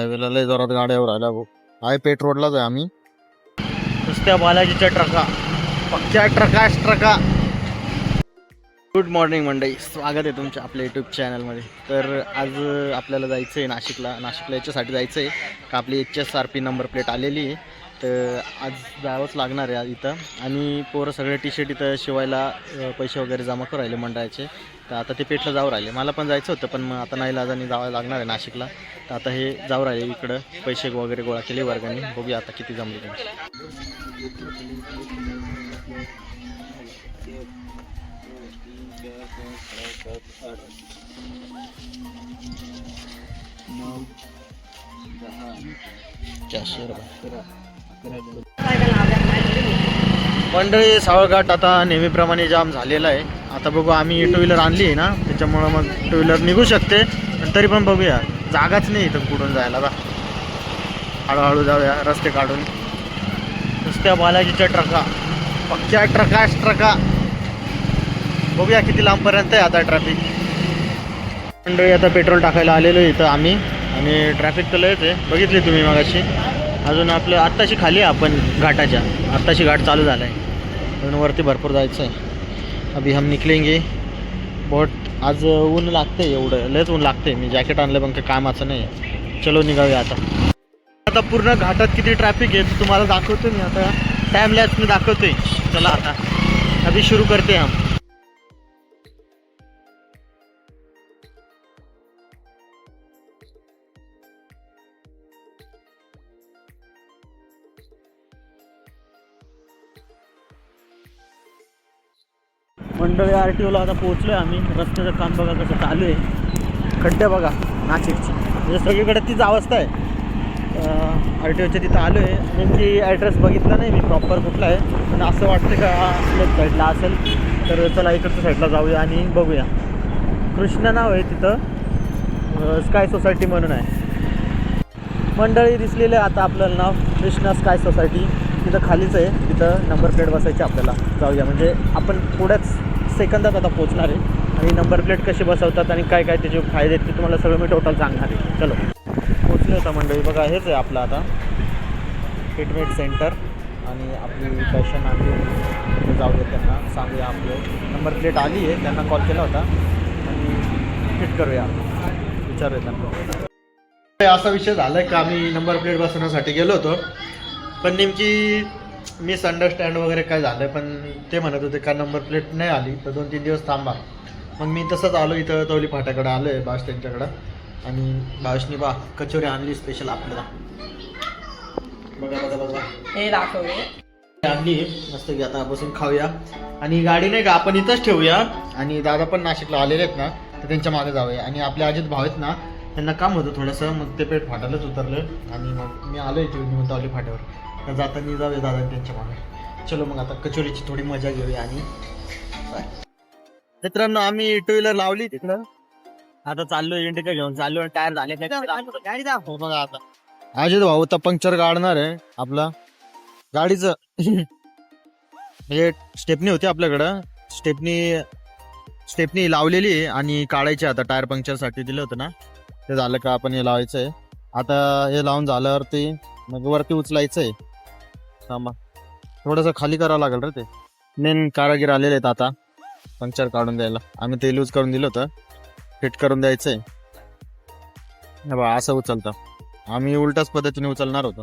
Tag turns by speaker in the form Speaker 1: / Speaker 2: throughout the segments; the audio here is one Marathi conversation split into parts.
Speaker 1: हायवेला लय जोरात गाड्यावर राहिल्या भाऊ. हाय पेट रोडलाच आहे आम्ही.
Speaker 2: नुसत्या बालाजीच्या ट्रका. पक्क्या ट्रकाश ट्रका. गुड मॉर्निंग मंडई स्वागत आहे तुमच्या आपल्या यूट्यूब चॅनलमध्ये तर आज आपल्याला जायचं आहे नाशिकला. नाशिकला याच्यासाठी जायचं आहे का आपली H S R P number plate आलेली आहे. तर आज जावंच लागणार आहे आज इथं. आणि पोरं सगळे टी शर्ट इथं शिवायला पैसे वगैरे जमा करायले मंडळाचे. तर आता ते पेठला जाऊ राहिले. मला पण जायचं होतं पण मग आता नाही लाजानी जावं लागणार आहे नाशिकला. तर आता हे जाऊ राहिले इकडं. पैसे वगैरे गोळा केले वर्गाने बघूया आता किती जमले त्यांचे चारशे रुपये. मंडळी सावळघाट आता नेहमीप्रमाणे जाम झालेला आहे. आता बघू आम्ही टू व्हीलर आणली आहे ना त्याच्यामुळं मग टू व्हीलर निघू शकते. पण तरी पण बघूया. जागाच नाही इथं कुठून जायला बा हळूहळू जाऊया रस्ते काढून. नुसत्या बालाजीच्या ट्रका. पक्क्या ट्रका ट्रका. बघूया किती लांबपर्यंत आहे आता ट्रॅफिक मंडळी आता पेट्रोल टाकायला आलेलो आहे इथं आम्ही. आणि ट्रॅफिक तर लयच आहे. बघितली तुम्ही मगाशी. अजून आपलं आत्ताशी खाली आहे आपण घाटाच्या. आत्ताशी घाट चालू झाला आहे अजून वरती भरपूर जायचं आहे अभी हम निकलेंगे बट आज ऊन लागते एवढं लयच ऊन लागते मी जॅकेट आणलं पण कामाचं नाही आहे चलो निघावे आता. आता पूर्ण घाटात किती ट्रॅफिक आहे ते तुम्हाला दाखवतो मी आता. टाइम लॅच मी दाखवतोय. चला आता. अभी सुरू करते हम. मंडळी आर टी ओला आता पोहोचलो आहे आम्ही. रस्त्याचं काम बघा कसं चालू आहे. खड्डे बघा नाशिकची. म्हणजे सगळीकडे तीच अवस्था आहे. आर टी ओच्या तिथं आलो आहे नेमकी ॲड्रेस बघितला नाही मी प्रॉपर कुठला आहे. पण असं वाटतं का लेफ्ट साईडला असेल. तर चला इकडच्या साईडला जाऊया आणि बघूया. कृष्ण नाव आहे तिथं. स्काय सोसायटी म्हणून आहे. मंडळी दिसलेलं आहे आता आपल्याला नाव. कृष्णा स्काय सोसायटी तिथं खालीच आहे. तिथं नंबर प्लेट बसायची आपल्याला. जाऊया. म्हणजे आपण पुढेच सेकंदात आता पोचणार आहे. आणि नंबर प्लेट कशी बसवतात आणि काय काय त्याचे फायदे आहेत ते तुम्हाला सगळं मी टोटल सांगणार आहे. चलो. पोचले होता मंडळी. बघा हेच आहे आपलं आता. फिटमेट सेंटर आणि आपली फॅशन आणली तिथे जाऊया त्यांना. सांगूया आपलं. नंबर प्लेट आली आहे. त्यांना कॉल केला होता. आणि फिट करूया. विचारूया त्यांना. असा विषय झाला आहे का आम्ही नंबर प्लेट बसवण्यासाठी गेलो होतो. पण नेमकी मिसअंडरस्टँड वगैरे काय झालं पण ते म्हणत होते का नंबर प्लेट नाही आली तर दोन तीन दिवस थांबा. मग मी तसंच आलो इथं तवली फाट्याकडे आलो आहे बास त्यांच्याकडं. आणि बाशनी बा कचोरी आणली स्पेशल आपल्याला. बघा बघा बघा.
Speaker 3: हे दाखवले.
Speaker 1: आणली. मस्त की आता बसून खाऊया. आणि गाडी नाही का आपण इथंच ठेवूया. आणि दादा पण नाशिकला आलेले आहेत ना तर त्यांच्या मागे जाऊया. आणि आपले अजित भाव आहेत ना त्यांना काम होतं थोडंसं मग ते पेट फाटायलाच उतरलं. आणि मग मी आलो इथे निमंतावली फाट्यावर. तर जाताना जाऊया दादा त्यांच्या मागे. चलो मग आता कचोरीची थोडी मजा घेऊया आणि. मित्रांनो आम्ही टू व्हीलर लावली तिकडं. आता चाललोय इंडिका घेऊन. चाललो टायर झाले. गाडी दाखव बघा आता. अजित भाऊ तर पंक्चर काढणार आहे आपला. गाडीचं. म्हणजे स्टेपनी होती आपल्याकडं. स्टेपनी स्टेपनी लावलेली आहे आणि काढायची आता टायर पंक्चरसाठी दिलं होतं ना. ते झालं का आपण हे लावायचं आहे आता हे लावून झाल्यावरती मग वरती उचलायचं आहे थांबा. थोडंसं खाली करावं लागेल रे ते. मेन कारागीर आलेले आहेत आता. पंक्चर काढून द्यायला. आम्ही ते लूज करून दिलं होतं. फिट करून द्यायचं आहे बा असं उचलतं. आम्ही उलटाच पद्धतीने उचलणार होतो.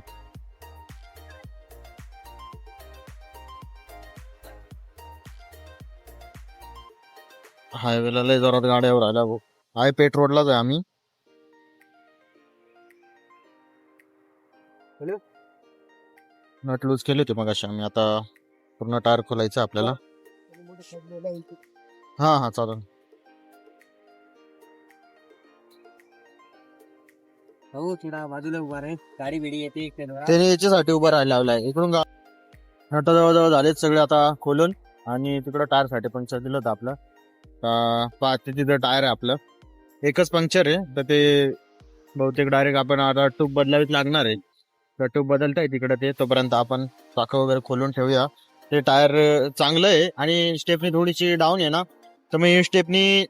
Speaker 1: हायवेला लय जोरात गाड्यावर आल्या भाऊ. हाय पेट रोडलाच आहे आम्ही. नट लूज केले होते मग आम्ही. आता पूर्ण टायर खोलायचं आपल्याला. हा हा चालेल.
Speaker 3: हो थोडा बाजूला उभा रे गाडी बिडी येते.
Speaker 1: त्याने याच्यासाठी उभा राहायला लावलाय. इकडून नट जवळजवळ झालेत सगळे आता खोलून. आणि तिकडं टायरसाठी पंक्चर दिलं होतं आपलं. ते तिथं टायर आहे आपलं. एकच पंक्चर आहे. तर ते बहुतेक डायरेक्ट आपण आता ट्यूब बदलावीच लागणार आहे. तर ट्यूब आहे तिकडं ते तोपर्यंत आपण चाकं वगैरे खोलून ठेवूया. ते टायर चांगलं आहे आणि स्टेपनी थोडीशी डाऊन आहे ना. तर मग ही स्टेपनी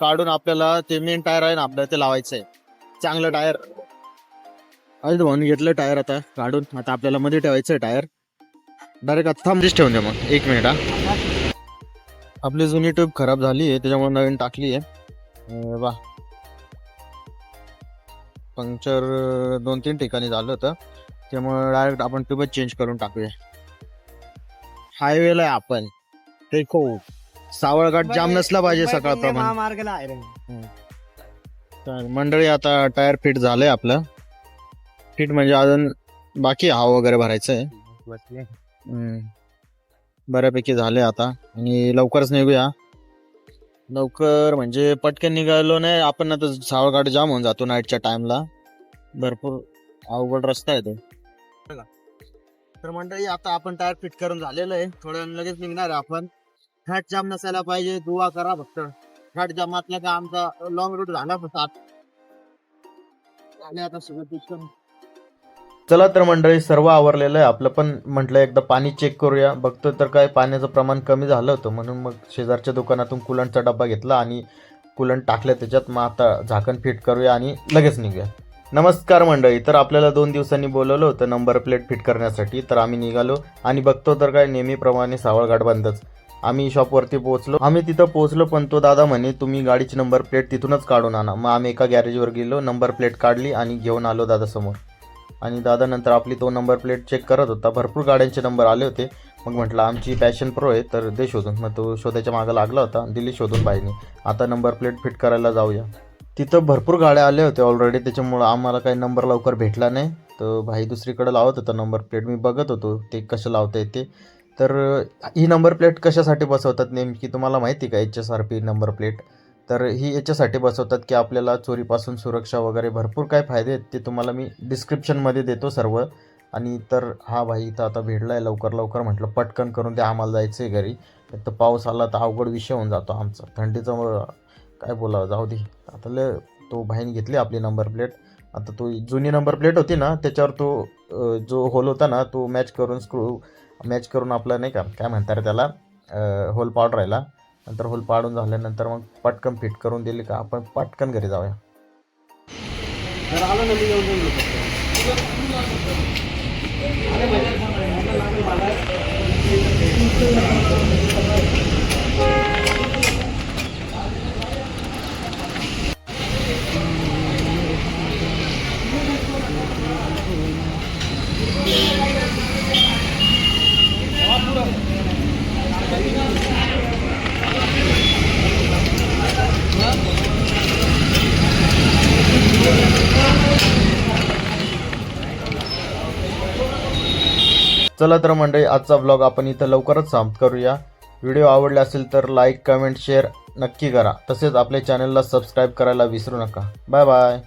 Speaker 1: काढून आपल्याला ते मेन टायर आहे ना आपलं ते लावायचं आहे चांगलं टायर.
Speaker 2: अजून भाऊन घेतलं टायर आता काढून. आता आपल्याला मध्ये ठेवायचं आहे टायर. डायरेक्ट आता थांबलीच ठेवून दे मग. एक मिनिट हा. आपली जुनी ट्यूब खराब झाली आहे त्याच्यामुळे नवीन टाकली आहे. वा. पंक्चर दोन तीन ठिकाणी झालं होतं. त्यामुळे डायरेक्ट आपण ट्यूबच चेंज करून टाकूया. हायवेला आहे आपण. टेको सावळघाट जाम नसला पाहिजे सकाळप्रमाणे
Speaker 1: महामार्गाला आहे रे.
Speaker 2: तर मंडळी आता टायर फिट झालंय आपलं. फिट म्हणजे अजून बाकी हवा वगैरे भरायचं आहे. बऱ्यापैकी झाले आता. आणि लवकरच निघूया. लवकर म्हणजे पटकन निघालो नाही. आपण आता सावळघाट जाम होऊन जातो नाईटच्या टाइमला भरपूर अवघड रस्ता आहे तो. तर मंडळी आता आपण टायर फिट करून झालेलं आहे. थोड्या वेळाने लगेच निघणार आहे आपण. फॅट जाम नसायला पाहिजे दुवा करा फक्त. फॅट जाम असला का आमचा लॉंग रूट झाला फक्त. झाले आता सगळं फिट चला तर मंडळी सर्व आवरलेलं आहे. आपलं पण म्हटलं एकदा पाणी चेक करूया. बघतो तर काय पाण्याचं प्रमाण कमी झालं होतं. म्हणून मग शेजारच्या दुकानातून कुलंटचा डब्बा घेतला आणि कुलंट टाकलं त्याच्यात. मग आता झाकण फिट करूया आणि लगेच निघूया. नमस्कार मंडळी तर आपल्याला दोन दिवसांनी बोलवलं होतं नंबर प्लेट फिट करण्यासाठी. तर आम्ही निघालो आणि बघतो तर काय नेहमीप्रमाणे सावळगाड बंदच. आम्ही शॉपवरती पोहोचलो. आम्ही तिथं पोहोचलो पण तो दादा म्हणे तुम्ही गाडीची नंबर प्लेट तिथूनच काढून आणा. मग आम्ही एका गॅरेजवर गेलो नंबर प्लेट काढली आणि घेऊन आलो दादा समोर आणि दादा नंतर आपली तो नंबर प्लेट चेक करत होता. भरपूर गाड्यांचे नंबर आले होते. मग म्हटलं आमची पॅशन प्रो आहे तर दे शोधून. मग तो शोधायच्या मागं लागला होता. दिली शोधून बाईने. आता नंबर प्लेट फिट करायला जाऊया. तिथं भरपूर गाड्या आल्या होत्या ऑलरेडी त्याच्यामुळं आम्हाला काही नंबर लवकर भेटला नाही. तर भाई दुसरीकडे लावत होता नंबर प्लेट मी बघत होतो ते कसं लावता येते. तर ही नंबर प्लेट कशासाठी बसवतात नेमकी तुम्हाला माहिती का? H S R P number plate तर ही याच्यासाठी बसवतात की आपल्याला चोरीपासून सुरक्षा वगैरे भरपूर काय फायदे आहेत ते तुम्हाला मी डिस्क्रिप्शनमध्ये देतो सर्व. आणि तर हा भाई इथं आता भेटला आहे लवकर लवकर म्हटलं पटकन करून ते आम्हाला जायचं आहे घरी. एक तर पाऊस आला तर अवघड विषय होऊन जातो आमचा. थंडीचा काय बोलावं जाऊ दे. आता ल तो भाईने घेतली आपली नंबर प्लेट आता तो जुनी नंबर प्लेट होती ना त्याच्यावर तो जो होल होता ना तो मॅच करून स्क्रू मॅच करून आपला नाही का काय म्हणतात त्याला होल पावडर राहिला. नंतर होल पाडून झाल्यानंतर मग पटकन फिट करून दिली का आपण पटकन घरी जाऊया.
Speaker 1: तर
Speaker 2: चला तर मंडळी आजचा ब्लॉग आपण इथं लवकरच समाप्त करूया. व्हिडिओ आवडला असेल तर लाईक कमेंट शेअर नक्की करा. तसेच आपल्या चॅनलला सबस्क्राईब करायला विसरू नका. Bye bye